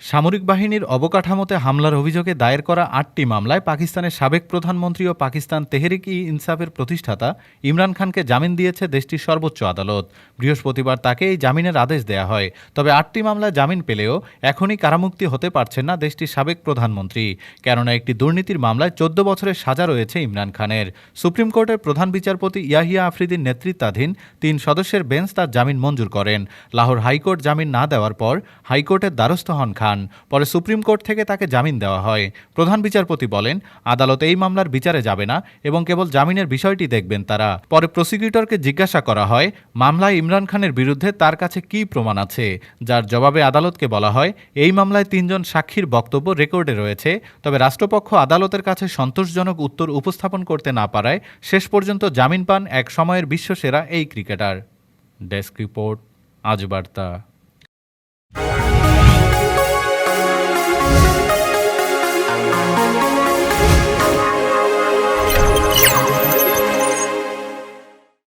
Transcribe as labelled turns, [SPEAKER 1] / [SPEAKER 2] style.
[SPEAKER 1] সামরিক বাহিনীর অবকাঠামোতে হামলার অভিযোগে দায়ের করা আটটি মামলায় পাকিস্তানের সাবেক প্রধানমন্ত্রী ও পাকিস্তান তেহরিক ই ইনসাফের প্রতিষ্ঠাতা ইমরান খানকে জামিন দিয়েছে দেশটির সর্বোচ্চ আদালত। বৃহস্পতিবার তাকে এই জামিনের আদেশ দেয়া হয়। তবে আটটি মামলায় জামিন পেলেও এখনই কারামুক্তি হতে পারছেন না দেশটির সাবেক প্রধানমন্ত্রী। কেননা একটি দুর্নীতির মামলায় চোদ্দ বছরের সাজা রয়েছে ইমরান খানের। সুপ্রিম কোর্টের প্রধান বিচারপতি ইয়াহিয়া আফ্রিদির নেতৃত্বাধীন তিন সদস্যের বেঞ্চ তার জামিন মঞ্জুর করেন। লাহোর হাইকোর্ট জামিন না দেওয়ার পর হাইকোর্টের দ্বারস্থ হন খান। পরে সুপ্রিম কোর্ট থেকে তাকে জামিন দেওয়া হয়। প্রধান বিচারপতি বলেন, আদালত এই মামলার বিচারে যাবে না এবং কেবল জামিনের বিষয়টি দেখবেন তারা। পরে প্রসিকিউটরকে জিজ্ঞাসা করা হয়, মামলায় ইমরান খানের বিরুদ্ধে তার কাছে কী প্রমাণ আছে? যার জবাবে আদালতকে বলা হয়, এই মামলায় তিনজন সাক্ষীর বক্তব্য রেকর্ডে রয়েছে, তবে রাষ্ট্রপক্ষ আদালতের কাছে সন্তোষজনক উত্তর উপস্থাপন করতে না পারায় শেষ পর্যন্ত জামিন পান এক সময়ের বিশ্বসেরা এই ক্রিকেটার। ডেস্ক রিপোর্ট আজ বার্তা